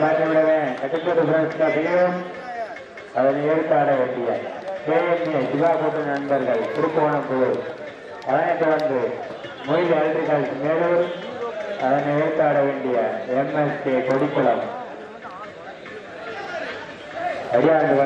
இந்த ஆட்டத்தை மாற்றிவிடவே கட்டுப்பட்டு அதனை ஏற்காட வேண்டிய கேஎம்ஏ சிவா கூட்டு நண்பர்கள் திருப்போணப்பூர் அதனைத் தொடர்ந்து மொயில் எலக்ட்ரிக்கல் மேலூர் அதனை ஏற்காட வேண்டிய எம்எஸ்கே கொடிக்குளம். சரியா அனைத்து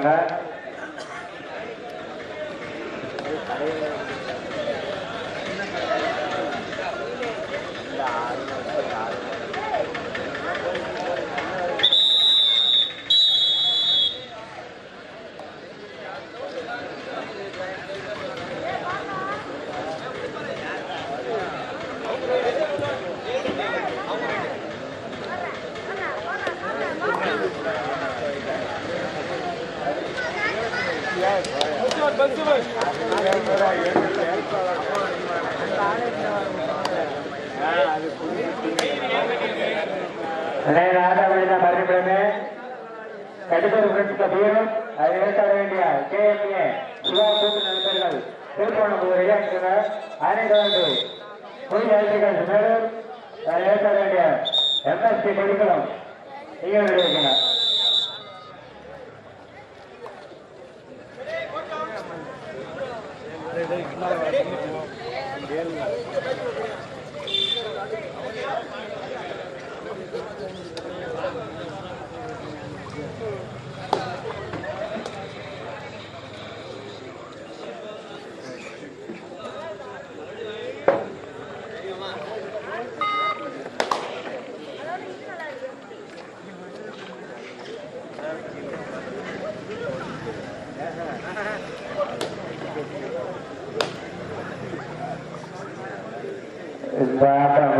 மறுபடியுமே கடுப்பது பிரெண்ட்ஸ் வீரம் அதை ஏற்காட வேண்டிய கேஎம்ஏ சிவா கூட்டு நண்பர்கள் திருப்போணம் ரெடியாக அதனை தொடர்ந்து மேலும் அதை ஏற்காட வேண்டிய எம்எஸ்டி கொடிக்குளம் நீங்க ரெடியாக இந்த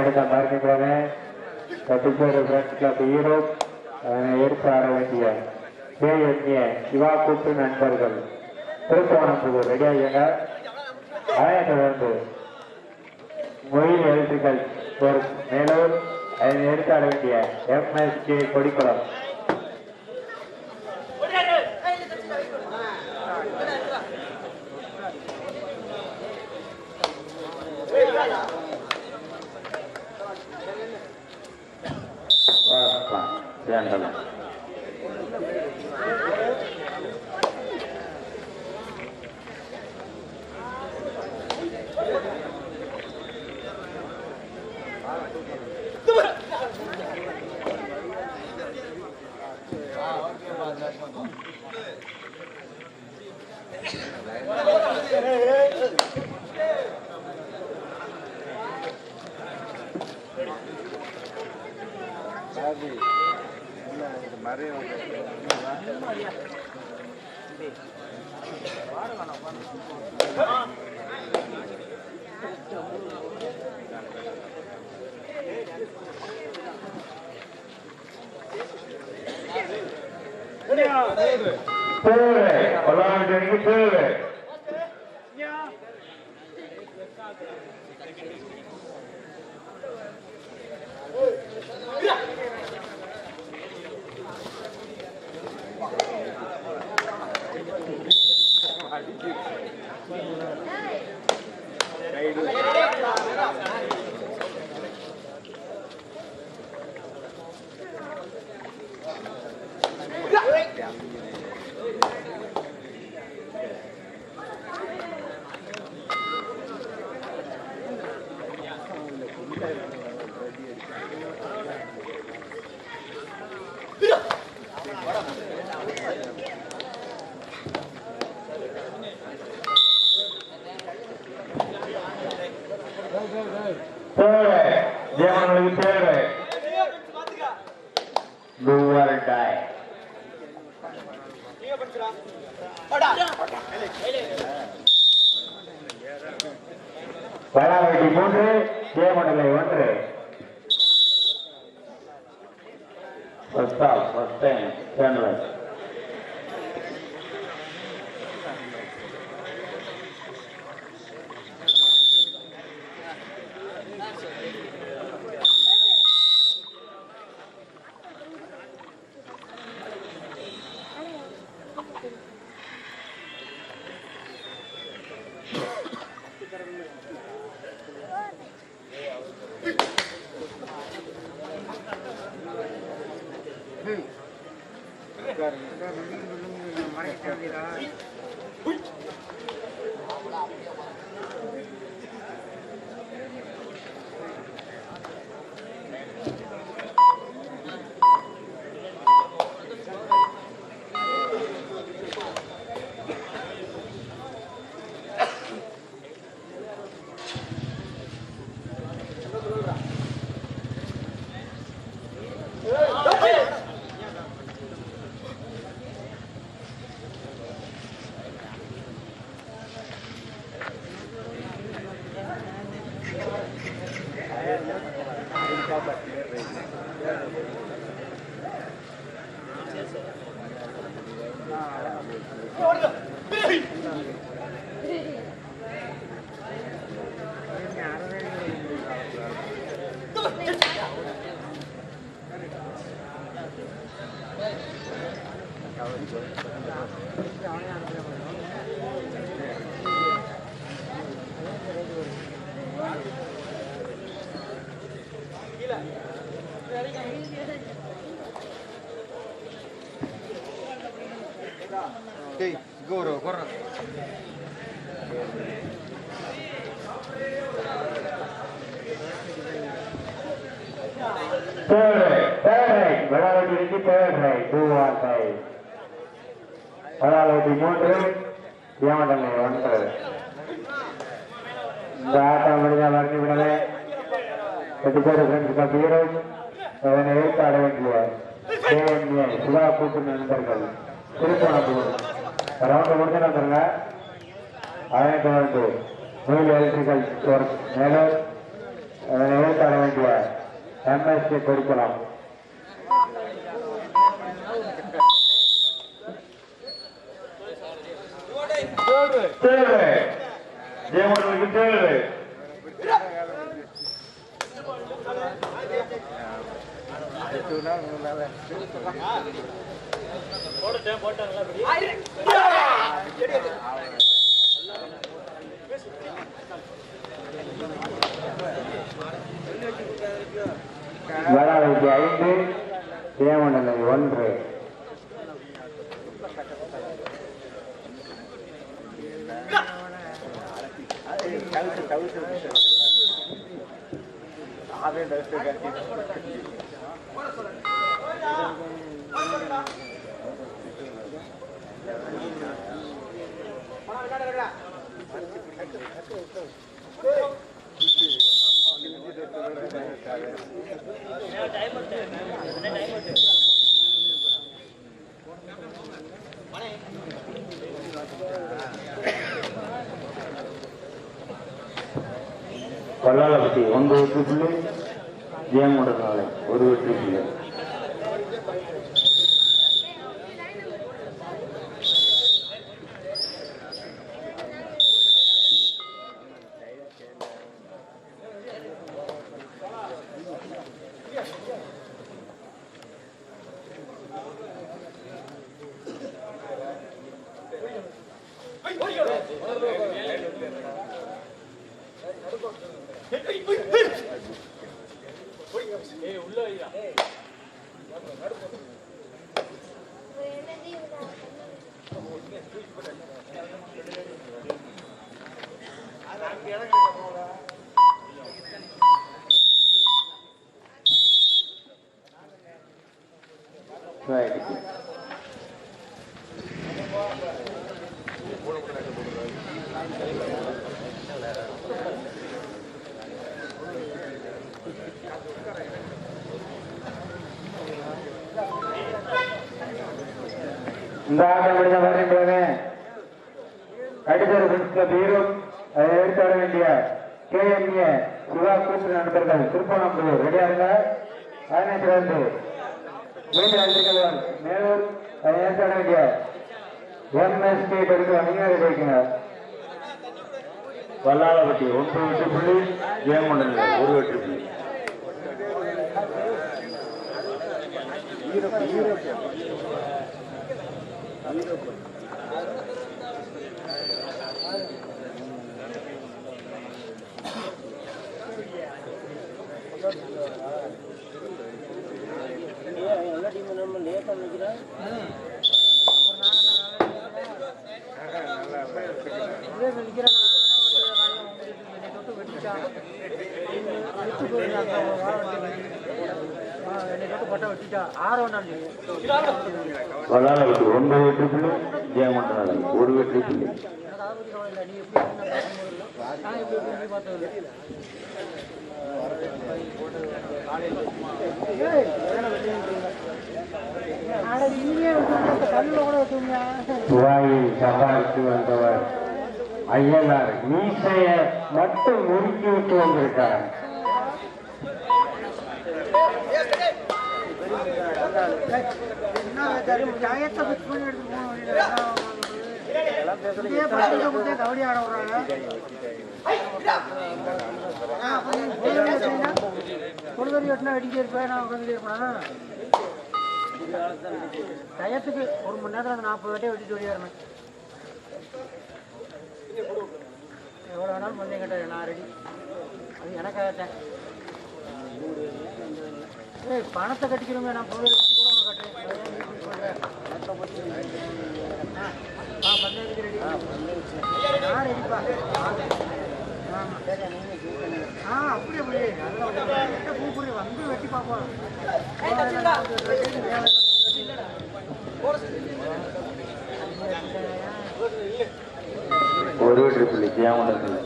ஆட்டம் முடிந்த மறுக்கிறேன் கட்டுப்பேறு ஃப்ரெண்ட்ஸ் கிளப் ஈரோப் அதனை ஏற்பாட வேண்டிய கே எண்ணிய சிவா கூட்டு நண்பர்கள். திருப்போணம்புதூர் ரெடியாகிங்க அதனை தொடர்ந்து மொயில் எலக்ட்ரிக்கல் ஒர்க் மேலூர் அதனை ஏற்பாட வேண்டிய எம்எஸ்கே கொடிக்குளம். 这样的了。来来来 தேவை பல்லாண்டு தேவை தேவை ஜெயமங்களுக்கு தேவை தேவனுக்கு தேவை குவாரண்டாய் வளாவெட்டி மூன்று தேவநிலை ஒன்று first of first time channel Third right, third right, வடாவட்டிக்கு third right, two one five. வடாவட்டி மூன்று, ஏமாண்டலை ஒன்று. இந்த ஆட்டம் முடிஞ்ச மறந்து விடவே எட்டுக்கோடு ஃப்ரெண்ட்ஸ் கப் ஹீரோஸ் அதனை எடுத்து ஆட வேண்டிய கேஎம்ஏ சுதா கூட்டு நண்பர்கள் திருப்பணப்பூர் ரவுண்டு முடிஞ்சு வந்துருங்க அதனை தொடர்ந்து நூல் எலக்ட்ரிக்கல் ஒர்க் மேலும் அதனை எடுத்து ஆட வேண்டிய எம்எஸ்கே கொடுக்கலாம் தேவை ஜெயமோட்டலுக்கு தேவை வடாவைக்கு ஐந்து தேவநிலை ஒன்று. வல்லாளப்பட்டி ஒன்பது வெற்றி புள்ளி ஜெயமண்டலை ஒரு வெற்றி Venga. இந்த ஆட்டம் முடிஞ்ச மாதிரி அடித்தர பிரின்ஸ்ல பீரும் அதை எடுத்து வர வேண்டிய கேஎம்ஏ சிவா கூட்டு நண்பர்கள் திருப்பணம்பூர் ரெடியா இருங்க மீண்டும் அழைத்துக்கொள்வார் மேலூர் அதை எடுத்து வர வேண்டிய எம்எஸ்கே படிக்க நீங்க ரெடி வல்லாளப்பட்டி ஒன்று வெற்றி புள்ளி ஜெயமண்டல் ஒரு வெற்றி புள்ளி. எல்லா டீமும் Gracias. வல்லாளருக்கு ஒன்பது வெற்றி புள்ளி ஜெயமண்டலம் ஒரு வெற்றி புள்ளி. துவாயில் சம்பாதித்து வந்தவர் ஐயனார். மீசைய மட்டும் முறுக்கி விட்டு வந்திருக்கார் டயத்துக்கு ஒரு மணி நேரத்தில் அந்த நாற்பது வாட்டியை வெட்டிட்டு ஓடியாருமே எவ்வளோ வேணாலும் பண்ணி கேட்டேன் நான் ரெடி அது எனக்காகத்தேன். பணத்தை கட்டிக்கிறோமே நான் பொருள் கூட உனக்கு ஆ, ஆ அப்படி அப்படி பூ புரி வந்து வெட்டி. பார்ப்போம் ஒரு வெற்றி புள்ளி ஜெயமண்டலம்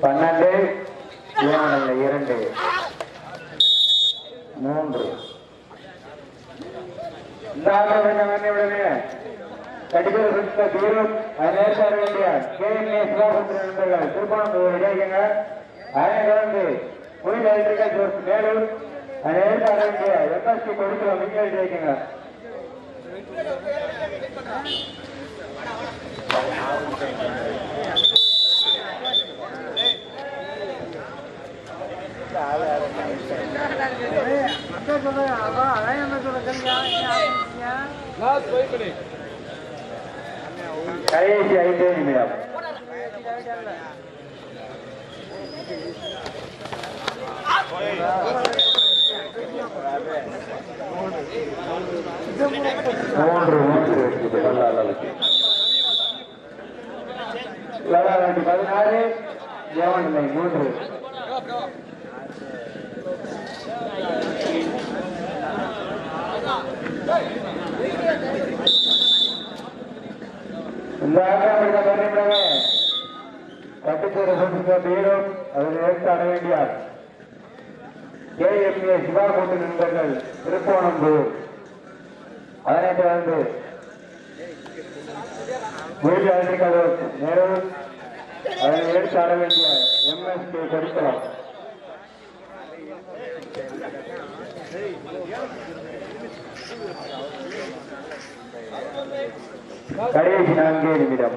பன்னெண்டு ஜெயமண்டலம் இரண்டு மூன்று. இந்த ஆட்டம் கொஞ்சம் வேண்டிய கடிதல் சுத்த தீரும் நேசார நண்பர்கள் திருப்பணம் இடையங்க அதை தொடர்ந்து புனித எலக்ட்ரிக்கல் சோர்ஸ் மேலூர் அதை வேண்டிய எம்எஸ்டி இடையங்க அதான் அதான் என்ன சொல்ற சரியா கடைசி ஐந்து நிமிடம் மூன்று மூன்று வெற்றி வல்லாளருக்கு வல்லாளருக்கு பதினாறு ஜெவனில்லை மூன்று கட்டுச்சேர சொந்த வீடும் அதில் எடுத்து அட வேண்டியார் கேஎம்ஏ சிவா கூட்டு நண்பர்கள் திருப்போணம்பூர் அதனை தொடர்ந்து வீடு அழைக்கலூர் நேரு அதனை எடுத்து அட வேண்டிய எம்எஸ்கே கொடுக்கலாம் கடைசி நான்கே நிமிடம்.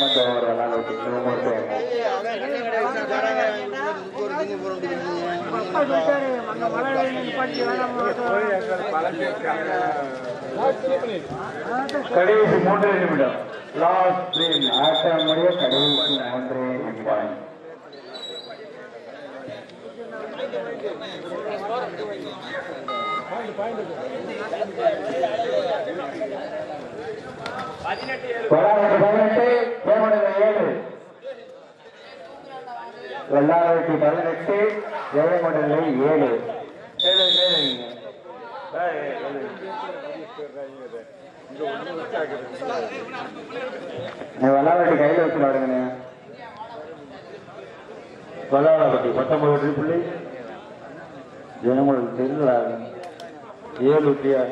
மற்றும் ஒரு விளாண்டு அப்பா சொல்லிட்டாரு, கடைசி மூன்றே நிமிடம். லாஸ்ட் ஆட்டம் முடிய கடைசி மூன்றே நிமிடம். பதினெட்டு ஏழு. தொள்ளாயிரத்தி பதினெட்டு ஜெயமண்டல ஏழு. ஏழு நீ கையில் வச்சு விளாடுங்கண்ணே கொல்லாளப்பட்டி பத்தொன்பது புள்ளி. ஜனங்களுக்கு தெரியல ஏழு வெற்றியா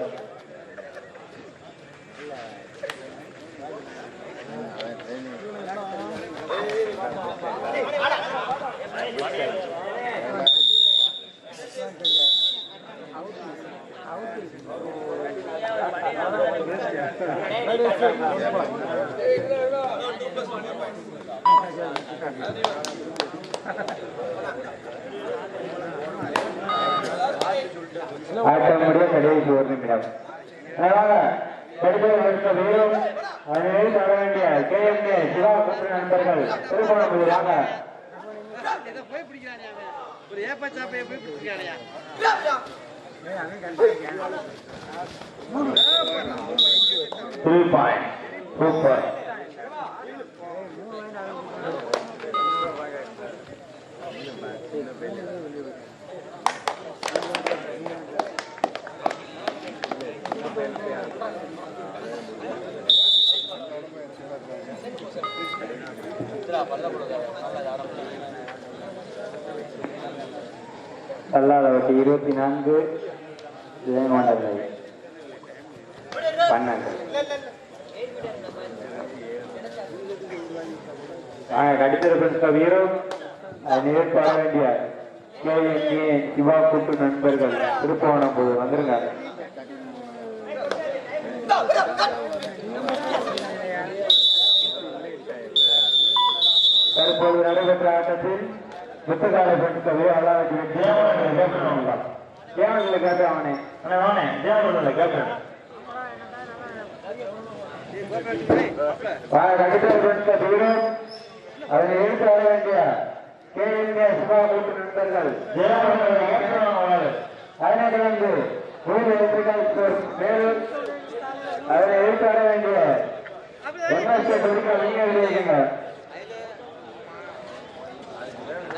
ஆட்டம் முடிய கடைசி ஒரு நிமிடம். அதனால வீரம் தர வேண்டிய சிவா குற்ற நண்பர்கள் திருமணம் வாங்க ஒரு ஏப்பா சாப்பையை போய் பிடிச்சிருக்கானயா சூப்பர் கல்லாதவட்டி இருபத்தி நான்கு ஜெயங்கொண்டலை பன்னெண்டு. ஆக கடித்திருக்கின்ற வீரம் அதை பாட வேண்டிய கேஎம்ஏ சிவா கூட்டு நண்பர்கள் திருப்பவனம் போது வந்துருங்க தற்போது நடைபெற்ற ஆட்டத்தில் முத்துக்காலை பெற்ற அல்லாவுக்கு தேவனில் கேட்ட அவனே. அவனே தேவனில் கேட்கிறேன் அதனை எடுத்து வர வேண்டிய கேஎம்ஏ சிவா கூட்டு நண்பர்கள். அதனை தொடர்ந்து ஊர் எலக்ட்ரிக்கல் மேலும் அதனை எடுத்து வர வேண்டிய எம்எஸ்ஏ தொழிற்சாலை நீங்க